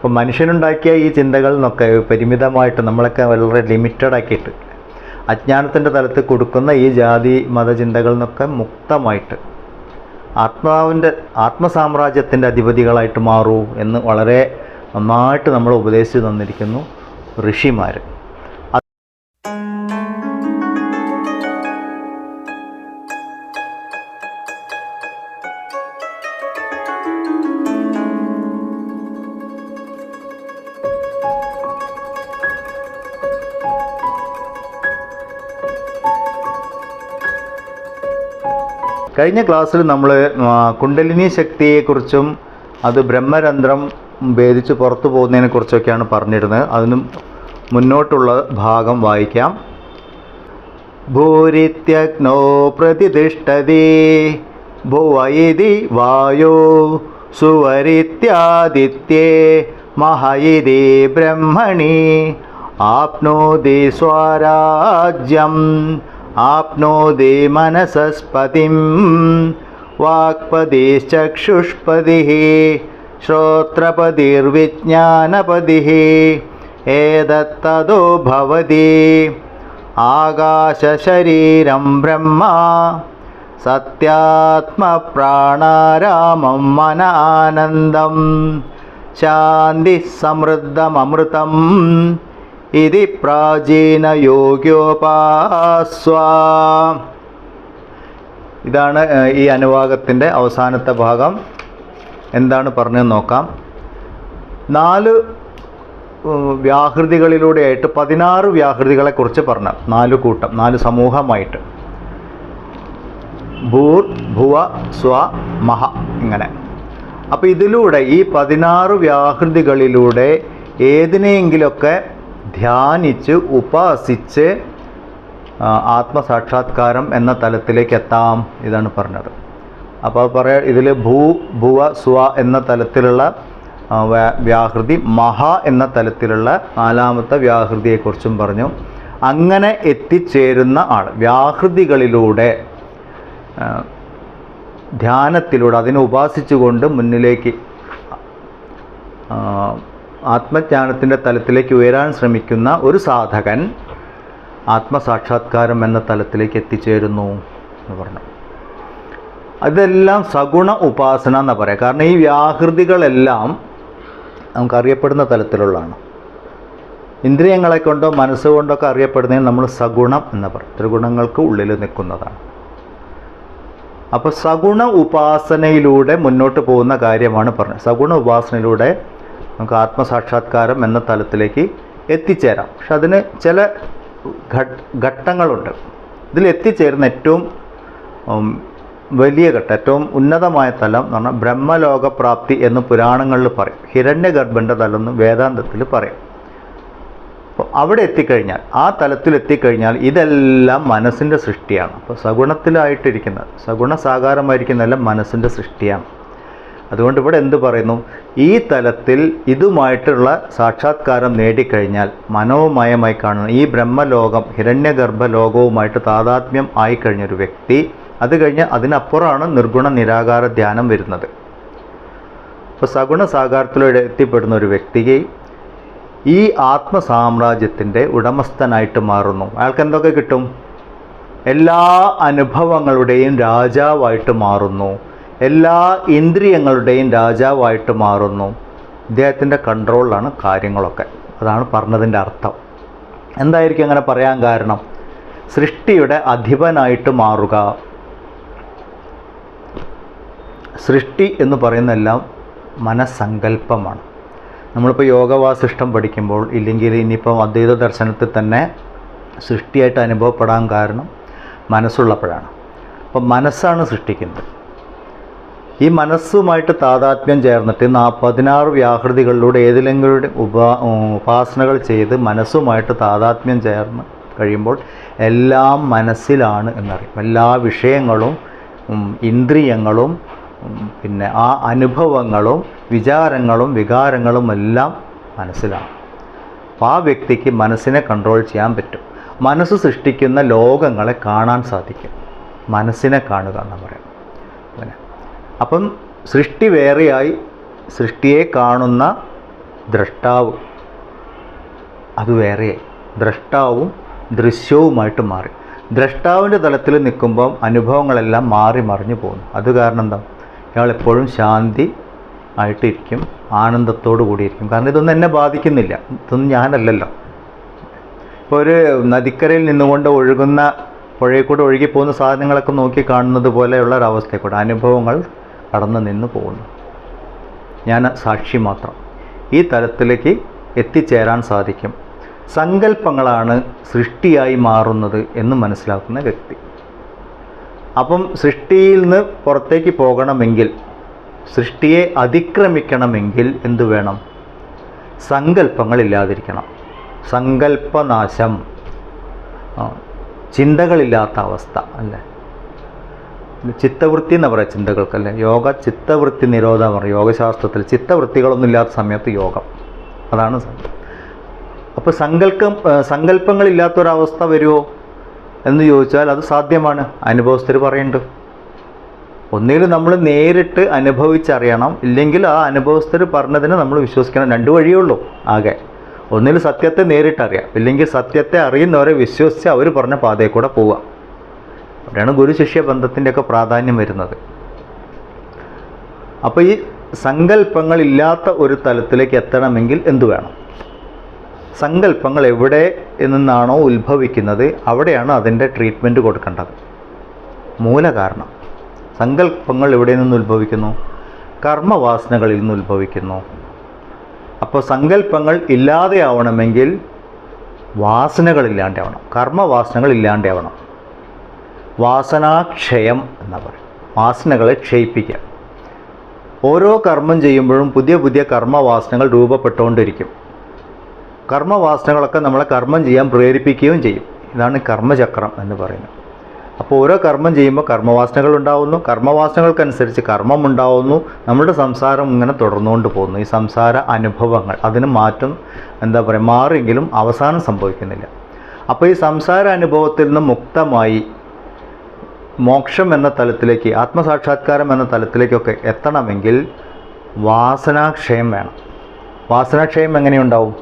അപ്പോൾ മനുഷ്യനുണ്ടാക്കിയ ഈ നിന്നൊക്കെ പരിമിതമായിട്ട് നമ്മളൊക്കെ വളരെ ലിമിറ്റഡ് ആക്കിയിട്ട് അജ്ഞാനത്തിന്റെ തലത്തിൽ കൊടുക്കുന്ന ഈ ജാതി മതചിന്തകളിൽ നിന്നൊക്കെ മുക്തമായിട്ട് ആത്മാവിന്റെ ആത്മസാമ്രാജ്യത്തിന്റെ അധിപതികളായിട്ട് മാറൂ എന്ന് വളരെ നന്നായിട്ട് നമ്മൾ ഉപദേശിച്ചു തന്നിരിക്കുന്നു ഋഷിമാർ കഴിഞ്ഞ ക്ലാസ്സിൽ നമ്മൾ കുണ്ടലിനി ശക്തിയെക്കുറിച്ചും അത് ബ്രഹ്മരന്ധ്രം ഭേദിച്ച് പുറത്തു പോകുന്നതിനെക്കുറിച്ചൊക്കെയാണ് പറഞ്ഞിരുന്നത്. അതിനും മുന്നോട്ടുള്ള ഭാഗം വായിക്കാം. ഭൂരിത്യഗ്നോ പ്രതിഷ്ഠതി ഭുവൈതി വായോ സുവരിത്യാദിത്യേ മഹയിതി ബ്രഹ്മണി ആപ്നോതി സ്വരാജ്യം ആപ്നോതി മനസസ്പതിം വാക്പതിശ്ചക്ഷുഷ്പതിः ശ്രോത്രപതിർവിജ്ഞാനപതി ഏതത്തതോ ഭവതി ആകാശശരീരം ബ്രഹ്മ സത്യാത്മപ്രാണാരാമം മന ആനന്ദം ശാന്തി സമൃദ്ധമൃതം ഇതി പ്രാചീനയോഗ്യോപാസ്വ ഇതാണ് ഈ അനുവാകത്തിന്റെ അവസാനത്തെ ഭാഗം. എന്താണ് പറഞ്ഞു നോക്കാം. നാല് വ്യാഹൃതികളിലൂടെയായിട്ട് പതിനാറ് വ്യാഹൃതികളെക്കുറിച്ച് പറഞ്ഞു നാല് കൂട്ടം നാല് സമൂഹമായിട്ട്. ഭൂർ ഭുവ സ്വ മഹ ഇങ്ങനെ. അപ്പോൾ ഇതിലൂടെ ഈ പതിനാറ് വ്യാഹൃതികളിലൂടെ ഏതിനെയെങ്കിലൊക്കെ ധ്യാനിച്ച് ഉപാസിച്ച് ആത്മസാക്ഷാത്കാരം എന്ന തലത്തിലേക്ക് എത്താം ഇതാണ് പറഞ്ഞത്. അപ്പോൾ പറയാ ഇതിൽ ഭൂ ഭുവ സ്വ എന്ന തലത്തിലുള്ള വ്യാഹൃതി മഹ എന്ന തലത്തിലുള്ള നാലാമത്തെ വ്യാഹൃതിയെക്കുറിച്ചും പറഞ്ഞു. അങ്ങനെ എത്തിച്ചേരുന്ന ആൾ വ്യാഹൃതികളിലൂടെ ധ്യാനത്തിലൂടെ അതിനെ ഉപാസിച്ചുകൊണ്ട് മുന്നിലേക്ക് ആത്മജ്ഞാനത്തിന്റെ തലത്തിലേക്ക് ഉയരാൻ ശ്രമിക്കുന്ന ഒരു സാധകൻ ആത്മസാക്ഷാത്കാരം എന്ന തലത്തിലേക്ക് എത്തിച്ചേരുന്നു എന്ന് പറഞ്ഞു. അതെല്ലാം സഗുണ ഉപാസന എന്ന് പറയാം. കാരണം ഈ വ്യാഹൃതികളെല്ലാം നമുക്കറിയപ്പെടുന്ന തലത്തിലുള്ളതാണ്. ഇന്ദ്രിയങ്ങളെ കൊണ്ടോ മനസ്സുകൊണ്ടൊക്കെ അറിയപ്പെടുന്നതിന് നമ്മൾ സഗുണം എന്ന് പറയും. ത്രിഗുണങ്ങൾക്ക് ഉള്ളിൽ നിൽക്കുന്നതാണ്. അപ്പോൾ സഗുണ ഉപാസനയിലൂടെ മുന്നോട്ട് പോകുന്ന കാര്യമാണ് പറഞ്ഞത്. സഗുണ ഉപാസനയിലൂടെ നമുക്ക് ആത്മസാക്ഷാത്കാരം എന്ന തലത്തിലേക്ക് എത്തിച്ചേരാം. പക്ഷെ അതിന് ചില ഘട്ട- ഘട്ടങ്ങളുണ്ട്. ഇതിൽ എത്തിച്ചേരുന്ന ഏറ്റവും വലിയ ഘട്ടം ഏറ്റവും ഉന്നതമായ തലം എന്ന് പറഞ്ഞാൽ ബ്രഹ്മലോകപ്രാപ്തി എന്ന് പുരാണങ്ങളിൽ പറയും. ഹിരണ്യഗർഭന്റെ തലം എന്ന് വേദാന്തത്തിൽ പറയും. അപ്പോൾ അവിടെ എത്തിക്കഴിഞ്ഞാൽ ആ തലത്തിൽ എത്തിക്കഴിഞ്ഞാൽ ഇതെല്ലാം മനസ്സിന്റെ സൃഷ്ടിയാണ്. അപ്പോൾ സഗുണത്തിലായിട്ടിരിക്കുന്നത് സഗുണ സാകാരമായിരിക്കുന്നതെല്ലാം മനസ്സിന്റെ സൃഷ്ടിയാണ്. അതുകൊണ്ട് ഇവിടെ എന്ത് പറയുന്നു? ഈ തലത്തിൽ ഇതുമായിട്ടുള്ള സാക്ഷാത്കാരം നേടിക്കഴിഞ്ഞാൽ മനോമയമായി കാണുന്ന. ഈ ബ്രഹ്മലോകം ഹിരണ്യഗർഭ ലോകവുമായിട്ട് താതാത്മ്യം ആയിക്കഴിഞ്ഞൊരു വ്യക്തി അത് കഴിഞ്ഞ് അതിനപ്പുറമാണ് നിർഗുണ നിരാകാര ധ്യാനം വരുന്നത്. അപ്പോൾ സഗുണ സാകാരത്തിലൂടെ എത്തിപ്പെടുന്ന ഒരു വ്യക്തിക്ക് ഈ ആത്മസാമ്രാജ്യത്തിന്റെ ഉടമസ്ഥനായിട്ട് മാറുന്നു. അയാൾക്ക് എന്തൊക്കെ കിട്ടും? എല്ലാ അനുഭവങ്ങളുടെയും രാജാവായിട്ട് മാറുന്നു. എല്ലാ ഇന്ദ്രിയങ്ങളുടെയും രാജാവായിട്ട് മാറുന്നു. ഇദ്ദേഹത്തിന്റെ കൺട്രോളിലാണ് കാര്യങ്ങളൊക്കെ. അതാണ് പറഞ്ഞതിന്റെ അർത്ഥം. എന്തായിരിക്കും അങ്ങനെ പറയാൻ കാരണം? സൃഷ്ടിയുടെ അധിപനായിട്ട് മാറുക. സൃഷ്ടി എന്ന് പറയുന്നതെല്ലാം മനസ്സങ്കല്പമാണ്. നമ്മളിപ്പോൾ യോഗവാസിഷ്ടം പഠിക്കുമ്പോൾ ഇല്ലെങ്കിൽ ഇനിയിപ്പം അദ്വൈത ദർശനത്തിൽ തന്നെ സൃഷ്ടിയായിട്ട് അനുഭവപ്പെടാൻ കാരണം മനസ്സുള്ളപ്പോഴാണ്. അപ്പം മനസ്സാണ് സൃഷ്ടിക്കുന്നത്. ഈ മനസ്സുമായിട്ട് താതാത്മ്യം ചേർന്നിട്ട് നാ പതിനാറ് വ്യാഹൃതികളിലൂടെ ഏതിലെങ്കിലും ഉപാ ഉപാസനകൾ ചെയ്ത് മനസ്സുമായിട്ട് താതാത്മ്യം ചേർന്ന് കഴിയുമ്പോൾ എല്ലാം മനസ്സിലാണ് എന്നറിയും. എല്ലാ വിഷയങ്ങളും ഇന്ദ്രിയങ്ങളും പിന്നെ ആ അനുഭവങ്ങളും വിചാരങ്ങളും വികാരങ്ങളും എല്ലാം മനസ്സിലാണ്. അപ്പോൾ ആ വ്യക്തിക്ക് മനസ്സിനെ കൺട്രോൾ ചെയ്യാൻ പറ്റും. മനസ്സ് സൃഷ്ടിക്കുന്ന ലോകങ്ങളെ കാണാൻ സാധിക്കും. മനസ്സിനെ കാണുക എന്ന് പറയാം അപ്പം സൃഷ്ടി വേറെയായി. സൃഷ്ടിയെ കാണുന്ന ദ്രഷ്ടാവ് അത് വേറെ. ദ്രഷ്ടാവും ദൃശ്യവുമായിട്ട് മാറി. ദ്രഷ്ടാവിന്റെ തലത്തിൽ നിൽക്കുമ്പം അനുഭവങ്ങളെല്ലാം മാറി മറിഞ്ഞു പോകുന്നു. അത് കാരണം എന്താ? ഇയാൾ എപ്പോഴും ശാന്തി ആയിട്ടിരിക്കും ആനന്ദത്തോടു കൂടിയിരിക്കും. കാരണം ഇതൊന്നും എന്നെ ബാധിക്കുന്നില്ല. ഇതൊന്നും ഞാനല്ലല്ലോ. ഇപ്പോൾ ഒരു നദിക്കരയിൽ നിന്നുകൊണ്ട് ഒഴുകുന്ന പുഴയിൽ കൂടെ ഒഴുകി പോകുന്ന സാധനങ്ങളൊക്കെ നോക്കി കാണുന്നത് പോലെയുള്ള ഒരവസ്ഥയിൽ കൂടെ അനുഭവങ്ങൾ കടന്നു നിന്ന് പോകുന്നു. ഞാൻ സാക്ഷി മാത്രം. ഈ തലത്തിലേക്ക് എത്തിച്ചേരാൻ സാധിക്കും. സങ്കല്പങ്ങളാണ് സൃഷ്ടിയായി മാറുന്നത് എന്ന് മനസ്സിലാക്കുന്ന വ്യക്തി. അപ്പം സൃഷ്ടിയിൽ നിന്ന് പുറത്തേക്ക് പോകണമെങ്കിൽ സൃഷ്ടിയെ അതിക്രമിക്കണമെങ്കിൽ എന്തു വേണം? സങ്കല്പങ്ങളില്ലാതിരിക്കണം. സങ്കല്പനാശം. ചിന്തകളില്ലാത്ത അവസ്ഥ അല്ലേ? ചിത്തവൃത്തി എന്ന് പറയാം ചിന്തകൾക്കല്ലേ യോഗ ചിത്തവൃത്തി നിരോധം പറയും. യോഗശാസ്ത്രത്തിൽ ചിത്തവൃത്തികളൊന്നും ഇല്ലാത്ത സമയത്ത് യോഗം. അതാണ് അപ്പോൾ സങ്കല്പം സങ്കല്പങ്ങളില്ലാത്തൊരവസ്ഥ വരുമോ എന്ന് ചോദിച്ചാൽ അത് സാധ്യമാണ്. അനുഭവസ്ഥർ പറയുന്നുണ്ട് ഒന്നുകിൽ നമ്മൾ നേരിട്ട് അനുഭവിച്ചറിയണം. ഇല്ലെങ്കിൽ ആ അനുഭവസ്ഥർ പറഞ്ഞതിന് നമ്മൾ വിശ്വസിക്കണം. രണ്ട് വഴിയേ ഉള്ളൂ ആകെ. ഒന്നിൽ സത്യത്തെ നേരിട്ടറിയാം. ഇല്ലെങ്കിൽ സത്യത്തെ അറിയുന്നവരെ വിശ്വസിച്ച് അവർ പറഞ്ഞ പാതയിൽ കൂടെ പോവുക. അവിടെയാണ് ഗുരു ശിഷ്യ ബന്ധത്തിന്റെയൊക്കെ പ്രാധാന്യം വരുന്നത്. അപ്പോൾ ഈ സങ്കല്പങ്ങളില്ലാത്ത ഒരു തലത്തിലേക്ക് എത്തണമെങ്കിൽ എന്തു വേണം? സങ്കല്പങ്ങൾ എവിടെ നിന്നാണോ ഉത്ഭവിക്കുന്നത് അവിടെയാണ് അതിന്റെ ട്രീറ്റ്മെന്റ് കൊടുക്കേണ്ടത്. മൂലകാരണം. സങ്കല്പങ്ങൾ എവിടെ നിന്ന് ഉത്ഭവിക്കുന്നു? കർമ്മവാസനകളിൽ നിന്ന് ഉത്ഭവിക്കുന്നു. അപ്പോൾ സങ്കല്പങ്ങൾ ഇല്ലാതെയാവണമെങ്കിൽ വാസനകളില്ലാണ്ടാവണം കർമ്മവാസനകൾ ഇല്ലാണ്ടാവണം വാസനാക്ഷയം എന്ന് പറയും. വാസനകളെ ക്ഷയിപ്പിക്കുക. ഓരോ കർമ്മം ചെയ്യുമ്പോഴും പുതിയ പുതിയ കർമ്മവാസനകൾ രൂപപ്പെട്ടുകൊണ്ടിരിക്കും. കർമ്മവാസനകളൊക്കെ നമ്മളെ കർമ്മം ചെയ്യാൻ പ്രേരിപ്പിക്കുകയും ചെയ്യും. ഇതാണ് കർമ്മചക്രം എന്ന് പറയുന്നത്. അപ്പോൾ ഓരോ കർമ്മം ചെയ്യുമ്പോൾ കർമ്മവാസനകൾ ഉണ്ടാവുന്നു. കർമ്മവാസനകൾക്കനുസരിച്ച് കർമ്മം ഉണ്ടാവുന്നു. നമ്മുടെ സംസാരം ഇങ്ങനെ തുടർന്നുകൊണ്ട് പോകുന്നു. ഈ സംസാര അനുഭവങ്ങൾ അതിന് മാറ്റം എന്താ പറയുക? മാറിയെങ്കിലും അവസാനം സംഭവിക്കുന്നില്ല. അപ്പോൾ ഈ സംസാര അനുഭവത്തിൽ നിന്ന് മുക്തമായി മോക്ഷം എന്ന തലത്തിലേക്ക് ആത്മസാക്ഷാത്കാരം എന്ന തലത്തിലേക്കൊക്കെ എത്തണമെങ്കിൽ വാസനാക്ഷയം വേണം. വാസനാക്ഷയം എങ്ങനെയുണ്ടാവും?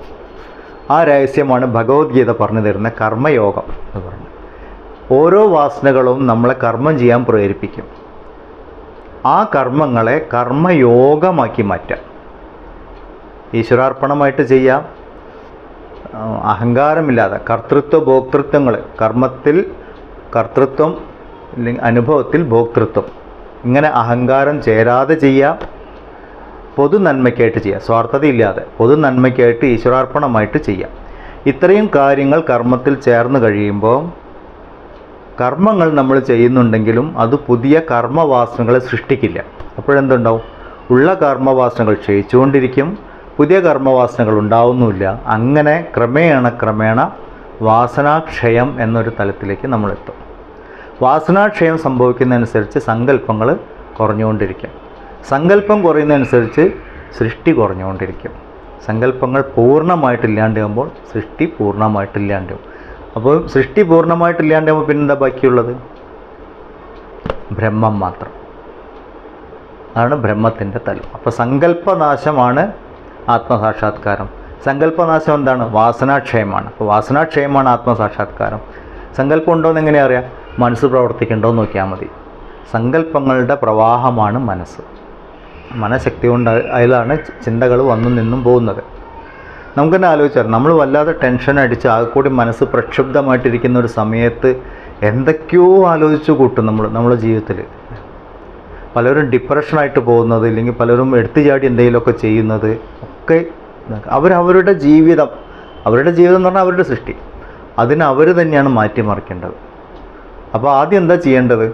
ആ രഹസ്യമാണ് ഭഗവത്ഗീത പറഞ്ഞു തരുന്ന കർമ്മയോഗം എന്ന് പറഞ്ഞത് ഓരോ വാസനകളും നമ്മളെ കർമ്മം ചെയ്യാൻ പ്രേരിപ്പിക്കും. ആ കർമ്മങ്ങളെ കർമ്മയോഗമാക്കി മാറ്റാം. ഈശ്വരാർപ്പണമായിട്ട് ചെയ്യാം. അഹങ്കാരമില്ലാതെ കർത്തൃത്വ ഭോക്തൃത്വങ്ങൾ കർമ്മത്തിൽ കർത്തൃത്വം അല്ലെങ്കിൽ അനുഭവത്തിൽ ഭോക്തൃത്വം. ഇങ്ങനെ അഹങ്കാരം ചേരാതെ ചെയ്യാം. പൊതു നന്മയ്ക്കായിട്ട് ചെയ്യാം. സ്വാർത്ഥതയില്ലാതെ പൊതു നന്മയ്ക്കായിട്ട് ഈശ്വരാർപ്പണമായിട്ട് ചെയ്യാം. ഇത്രയും കാര്യങ്ങൾ കർമ്മത്തിൽ ചേർന്ന് കഴിയുമ്പോൾ കർമ്മങ്ങൾ നമ്മൾ ചെയ്യുന്നുണ്ടെങ്കിലും അത് പുതിയ കർമ്മവാസനകളെ സൃഷ്ടിക്കില്ല. അപ്പോഴെന്തുണ്ടാവും? ഉള്ള കർമ്മവാസനകൾ ക്ഷയിച്ചുകൊണ്ടിരിക്കും. പുതിയ കർമ്മവാസനകൾ ഉണ്ടാവുന്നുമില്ല. അങ്ങനെ ക്രമേണ ക്രമേണ വാസനാക്ഷയം എന്നൊരു തലത്തിലേക്ക് നമ്മളെത്തും. വാസനാക്ഷയം സംഭവിക്കുന്നതനുസരിച്ച് സങ്കല്പങ്ങൾ കുറഞ്ഞുകൊണ്ടിരിക്കും. സങ്കല്പം കുറയുന്നതനുസരിച്ച് സൃഷ്ടി കുറഞ്ഞുകൊണ്ടിരിക്കും. സങ്കല്പങ്ങൾ പൂർണമായിട്ടില്ലാണ്ടാകുമ്പോൾ സൃഷ്ടി പൂർണമായിട്ടില്ലാണ്ടാവും. അപ്പോൾ സൃഷ്ടി പൂർണമായിട്ടില്ലാണ്ടാകുമ്പോൾ പിന്നെന്താ ബാക്കിയുള്ളത്? ബ്രഹ്മം മാത്രം. അതാണ് ബ്രഹ്മത്തിന്റെ തലം. അപ്പോൾ സങ്കല്പനാശമാണ് ആത്മസാക്ഷാത്കാരം. സങ്കല്പനാശം എന്താണ്? വാസനാക്ഷയമാണ്. അപ്പോൾ വാസനാക്ഷയമാണ് ആത്മസാക്ഷാത്കാരം. സങ്കല്പം ഉണ്ടോയെന്ന് എങ്ങനെയാ അറിയാം? മനസ്സ് പ്രവർത്തിക്കേണ്ടോ നോക്കിയാൽ മതി. സങ്കല്പങ്ങളുടെ പ്രവാഹമാണ് മനസ്സ്. മനഃശക്തി കൊണ്ട് അതിലാണ് ചിന്തകൾ വന്നും നിന്നും പോകുന്നത്. നമുക്ക് തന്നെ ആലോചിച്ചാൽ നമ്മൾ വല്ലാതെ ടെൻഷൻ അടിച്ച് ആകെ കൂടി മനസ്സ് പ്രക്ഷുബ്ധമായിട്ടിരിക്കുന്ന ഒരു സമയത്ത് എന്തൊക്കെയോ ആലോചിച്ച് കൂട്ടും നമ്മൾ നമ്മുടെ ജീവിതത്തിൽ പലരും ഡിപ്രഷനായിട്ട് പോകുന്നത് ഇല്ലെങ്കിൽ പലരും എടുത്തു ചാടി എന്തെങ്കിലുമൊക്കെ ചെയ്യുന്നത് ഒക്കെ അവരവരുടെ ജീവിതം അവരുടെ ജീവിതം എന്ന് പറഞ്ഞാൽ അവരുടെ സൃഷ്ടി. അതിന് അവർ തന്നെയാണ് മാറ്റിമറിക്കേണ്ടത്. അപ്പോൾ ആദ്യം എന്താ ചെയ്യേണ്ടത്?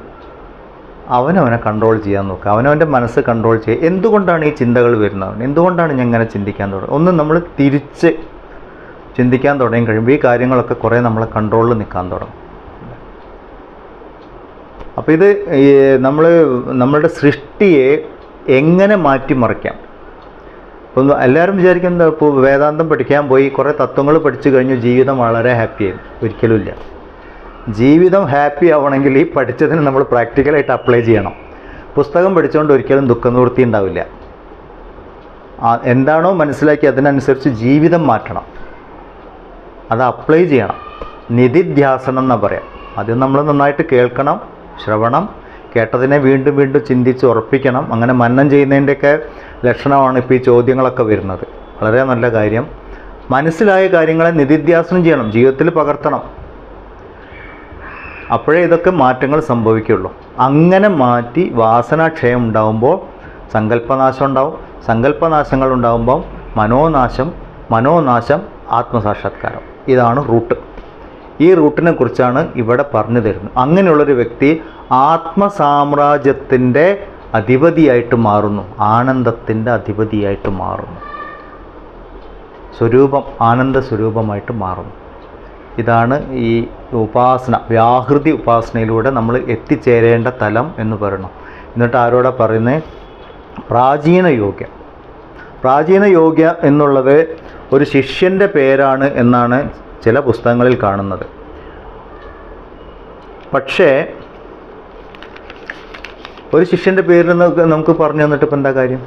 അവനവനെ കൺട്രോൾ ചെയ്യാൻ നോക്കുക അവനവന്റെ മനസ്സ് കൺട്രോൾ ചെയ്യുക എന്തുകൊണ്ടാണ് ഈ ചിന്തകൾ വരുന്നത്? എന്തുകൊണ്ടാണ് ഞാൻ ഇങ്ങനെ ചിന്തിക്കാൻ തുടങ്ങുന്നത് ഒന്ന് നമ്മൾ തിരിച്ച് ചിന്തിക്കാൻ തുടങ്ങി കഴിയുമ്പോൾ ഈ കാര്യങ്ങളൊക്കെ കുറേ നമ്മളെ കൺട്രോളിൽ നിൽക്കാൻ തുടങ്ങും. അപ്പോൾ ഇത് നമ്മൾ നമ്മളുടെ സൃഷ്ടിയെ എങ്ങനെ മാറ്റിമറിക്കാം? ഇപ്പം എല്ലാവരും വിചാരിക്കുന്നത് ഇപ്പോൾ വേദാന്തം പഠിക്കാൻ പോയി കുറേ തത്വങ്ങൾ പഠിച്ചു കഴിഞ്ഞു ജീവിതം വളരെ ഹാപ്പിയായി ഒരിക്കലുമില്ല ജീവിതം ഹാപ്പി ആവണമെങ്കിൽ ഈ പഠിച്ചതിന് നമ്മൾ പ്രാക്ടിക്കലായിട്ട് അപ്ലൈ ചെയ്യണം. പുസ്തകം പഠിച്ചുകൊണ്ട് ഒരിക്കലും ദുഃഖനിവൃത്തി ഉണ്ടാവില്ല എന്താണോ മനസ്സിലാക്കി അതിനനുസരിച്ച് ജീവിതം മാറ്റണം. അത് അപ്ലൈ ചെയ്യണം. നിധിധ്യാസനം എന്ന് പറയാം. അത് നമ്മൾ നന്നായിട്ട് കേൾക്കണം ശ്രവണം കേട്ടതിനെ വീണ്ടും വീണ്ടും ചിന്തിച്ച് ഉറപ്പിക്കണം. അങ്ങനെ മന്നം ചെയ്യുന്നതിന്റെയൊക്കെ ലക്ഷണമാണ് ഇപ്പോൾ ഈ ചോദ്യങ്ങളൊക്കെ വരുന്നത്. വളരെ നല്ല കാര്യം. മനസ്സിലായ കാര്യങ്ങളെ നിധിധ്യാസനം ചെയ്യണം. ജീവിതത്തിൽ പകർത്തണം. അപ്പോഴേ ഇതൊക്കെ മാറ്റങ്ങൾ സംഭവിക്കുള്ളൂ അങ്ങനെ മാറ്റി വാസനാക്ഷയം ഉണ്ടാകുമ്പോൾ സങ്കല്പനാശം ഉണ്ടാവും. സങ്കല്പനാശങ്ങൾ ഉണ്ടാകുമ്പോൾ മനോനാശം മനോനാശം ആത്മസാക്ഷാത്കാരം. ഇതാണ് റൂട്ട്. ഈ റൂട്ടിനെ കുറിച്ചാണ് ഇവിടെ പറഞ്ഞു തരുന്നത്. അങ്ങനെയുള്ളൊരു വ്യക്തി ആത്മസാമ്രാജ്യത്തിന്റെ അധിപതിയായിട്ട് മാറുന്നു. ആനന്ദത്തിന്റെ അധിപതിയായിട്ട് മാറുന്നു. സ്വരൂപം ആനന്ദ സ്വരൂപമായിട്ട് മാറുന്നു. ഇതാണ് ഈ ഉപാസന വ്യാഹൃതി ഉപാസനയിലൂടെ നമ്മൾ എത്തിച്ചേരേണ്ട തലം എന്ന് പറയണം എന്നിട്ട് ആരോടാ പറയുന്നത് പ്രാചീന യോഗ്യ. പ്രാചീന യോഗ്യ എന്നുള്ളത് ഒരു ശിഷ്യന്റെ പേരാണ് എന്നാണ് ചില പുസ്തകങ്ങളിൽ കാണുന്നത്. പക്ഷേ ഒരു ശിഷ്യന്റെ പേരിൽ നമുക്ക് പറഞ്ഞു തന്നിട്ട് ഇപ്പം എന്താ കാര്യം?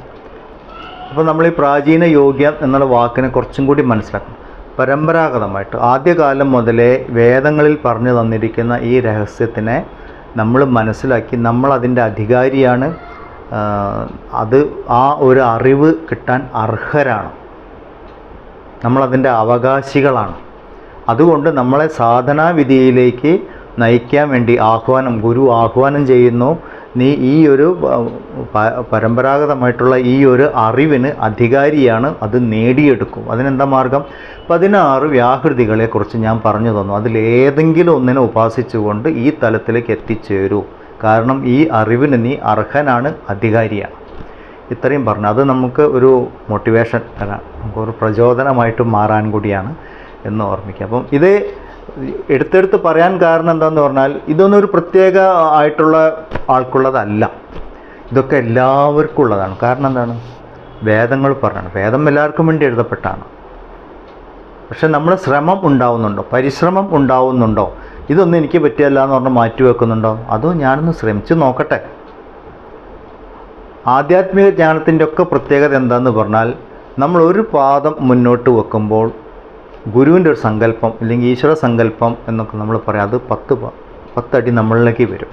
അപ്പോൾ നമ്മൾ ഈ പ്രാചീന യോഗ്യം എന്നുള്ള വാക്കിനെ കുറച്ചും കൂടി മനസ്സിലാക്കണം. പരമ്പരാഗതമായിട്ട് ആദ്യകാലം മുതലേ വേദങ്ങളിൽ പറഞ്ഞു തന്നിരിക്കുന്ന ഈ രഹസ്യത്തിനെ നമ്മൾ മനസ്സിലാക്കി നമ്മൾ അതിന്റെ അധികാരിയാണ്. അത് ആ ഒരു അറിവ് കിട്ടാൻ അർഹരാണ്. നമ്മളതിന്റെ അവകാശികളാണ്. അതുകൊണ്ട് നമ്മളെ സാധനാവിധിയിലേക്ക് നയിക്കാൻ വേണ്ടി ആഹ്വാനം ഗുരു ആഹ്വാനം ചെയ്യുന്നു. നീ ഈ ഒരു പരമ്പരാഗതമായിട്ടുള്ള ഈ ഒരു അറിവിന് അധികാരിയാണ് അത് നേടിയെടുക്കും. അതിനെന്താ മാർഗം? പതിനാറ് വ്യാഹൃതികളെക്കുറിച്ച് ഞാൻ പറഞ്ഞു തന്നു. അതിലേതെങ്കിലും ഒന്നിനെ ഉപാസിച്ചുകൊണ്ട് ഈ തലത്തിലേക്ക് എത്തിച്ചേരൂ. കാരണം ഈ അറിവിന് നീ അർഹനാണ് അധികാരിയാണ്. ഇത്രയും പറഞ്ഞു. അത് നമുക്ക് ഒരു മോട്ടിവേഷൻ നമുക്കൊരു പ്രചോദനമായിട്ട് മാറാൻ കൂടിയാണ് എന്ന് ഓർമ്മിക്കുക അപ്പം ഇത് എടുത്തെടുത്ത് പറയാൻ കാരണം എന്താണെന്ന് പറഞ്ഞാൽ ഇതൊന്നും ഒരു പ്രത്യേക ആയിട്ടുള്ള ആൾക്കുള്ളതല്ല. ഇതൊക്കെ എല്ലാവർക്കും ഉള്ളതാണ്. കാരണം എന്താണ്? വേദങ്ങൾ പറഞ്ഞാണ്. വേദം എല്ലാവർക്കും വേണ്ടി എഴുതപ്പെട്ടാണ് പക്ഷെ നമ്മൾ ശ്രമം ഉണ്ടാവുന്നുണ്ടോ? പരിശ്രമം ഉണ്ടാവുന്നുണ്ടോ? ഇതൊന്നും എനിക്ക് പറ്റിയല്ല എന്ന് പറഞ്ഞ് മാറ്റി വെക്കുന്നുണ്ടോ? അതോ ഞാനൊന്ന് ശ്രമിച്ചു നോക്കട്ടെ. ആധ്യാത്മിക ജ്ഞാനത്തിന്റെ ഒക്കെ പ്രത്യേകത എന്താന്ന് പറഞ്ഞാൽ നമ്മൾ ഒരു പാദം മുന്നോട്ട് വെക്കുമ്പോൾ ഗുരുവിന്റെ ഒരു സങ്കല്പം അല്ലെങ്കിൽ ഈശ്വര സങ്കല്പം എന്നൊക്കെ നമ്മൾ പറയാം. അത് പത്ത് പത്തടി നമ്മളിലേക്ക് വരും.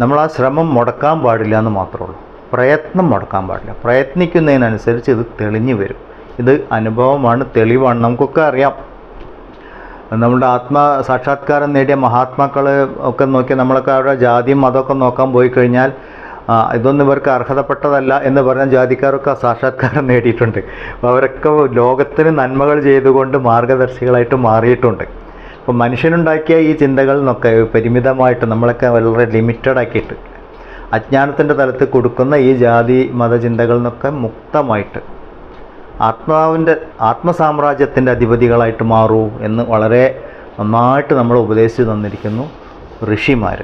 നമ്മൾ ആ ശ്രമം മുടക്കാൻ പാടില്ല എന്ന് മാത്രമേ ഉള്ളൂ. പ്രയത്നം മുടക്കാൻ പാടില്ല. പ്രയത്നിക്കുന്നതിനനുസരിച്ച് ഇത് തെളിഞ്ഞു വരും. ഇത് അനുഭവമാണ് തെളിവാണ്. നമുക്കൊക്കെ അറിയാം. നമ്മുടെ ആത്മ സാക്ഷാത്കാരം നേടിയ മഹാത്മാക്കൾ ഒക്കെ നോക്കി നമ്മളൊക്കെ അവരുടെ ജാതിയും മതമൊക്കെ നോക്കാൻ പോയി കഴിഞ്ഞാൽ ഇതൊന്നും ഇവർക്ക് അർഹതപ്പെട്ടതല്ല എന്ന് പറഞ്ഞ ജാതിക്കാരൊക്കെ സാക്ഷാത്കാരം നേടിയിട്ടുണ്ട്. അവരൊക്കെ ലോകത്തിന് നന്മകൾ ചെയ്തുകൊണ്ട് മാർഗദർശികളായിട്ട് മാറിയിട്ടുണ്ട്. അപ്പോൾ മനുഷ്യനുണ്ടാക്കിയ ഈ ചിന്തകളിൽ നിന്നൊക്കെ പരിമിതമായിട്ട് നമ്മളൊക്കെ വളരെ ലിമിറ്റഡ് ആക്കിയിട്ട് അജ്ഞാനത്തിന്റെ തലത്തിൽ കൊടുക്കുന്ന ഈ ജാതി മതചിന്തകളിൽ നിന്നൊക്കെ മുക്തമായിട്ട് ആത്മാവിന്റെ ആത്മസാമ്രാജ്യത്തിന്റെ അധിപതികളായിട്ട് മാറൂ എന്ന് വളരെ നന്നായിട്ട് നമ്മൾ ഉപദേശിച്ചു തന്നിരിക്കുന്നു ഋഷിമാർ